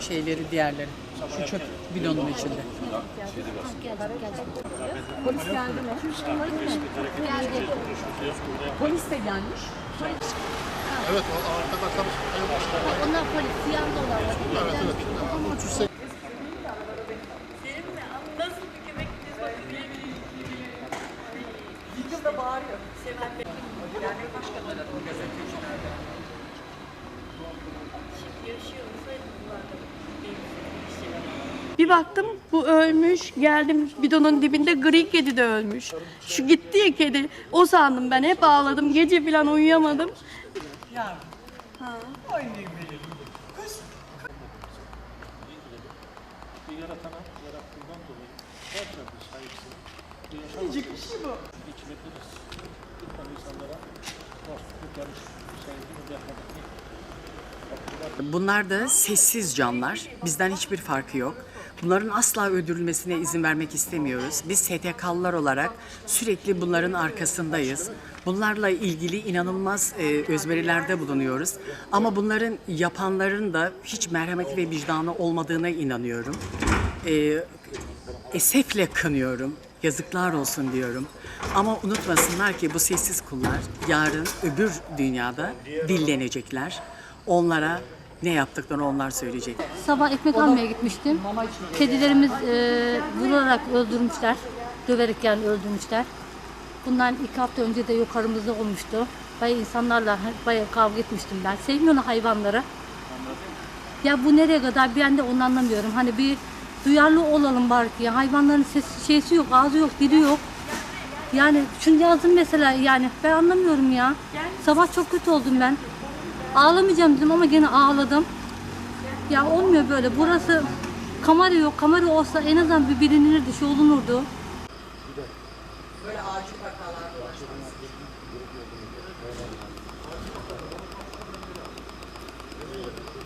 şeyleri diğerleri. Şu çöp bidonun içinde. Polis geldi mi? Geldi. Polis de gelmiş. Evet o arkadaşlar Onlar polis, siyahlı olanlar. evet evet. Ama 380 Bir baktım bu ölmüş. Geldim bidonun dibinde gri kedi de ölmüş. Şu gitti ya kedi. O sandım ben. Hep ağladım. Gece falan uyuyamadım. yaratana yarattığından dolayı her türlü sahipsin. Küçük bir şey bu. Hikmetlidir. Lütfen insanlara dostluk, barış, sevgi, merhamet Bunlar da sessiz canlar. Bizden hiçbir farkı yok. Bunların asla öldürülmesine izin vermek istemiyoruz. Biz STK'lılar olarak sürekli bunların arkasındayız. Bunlarla ilgili inanılmaz e, özverilerde bulunuyoruz. Ama bunların yapanların da hiç merhameti ve vicdanı olmadığına inanıyorum. E, esefle kınıyorum. Yazıklar olsun diyorum. Ama unutmasınlar ki bu sessiz kullar yarın öbür dünyada dillenecekler. Onlara ne yaptıklarını onlar söyleyecek. Sabah ekmek almaya gitmiştim. Kedilerimiz e, vurarak öldürmüşler. Döverek yani öldürmüşler. Bundan iki hafta önce de yukarımızda olmuştu. Bayağı insanlarla bayağı kavga etmiştim ben. Sevmiyorum hayvanları. Ya bu nereye kadar ben de onu anlamıyorum. Hani bir duyarlı olalım bari ki. Hayvanların ses, şeysi yok, ağzı yok, dili yok. Yani şunu yazdım mesela yani ben anlamıyorum ya. Sabah çok kötü oldum ben. Ağlamayacağım dedim ama gene ağladım. Ya olmuyor böyle. Burası kamera yok. Kamera olsa en azından bir bilinirdi, şey olunurdu.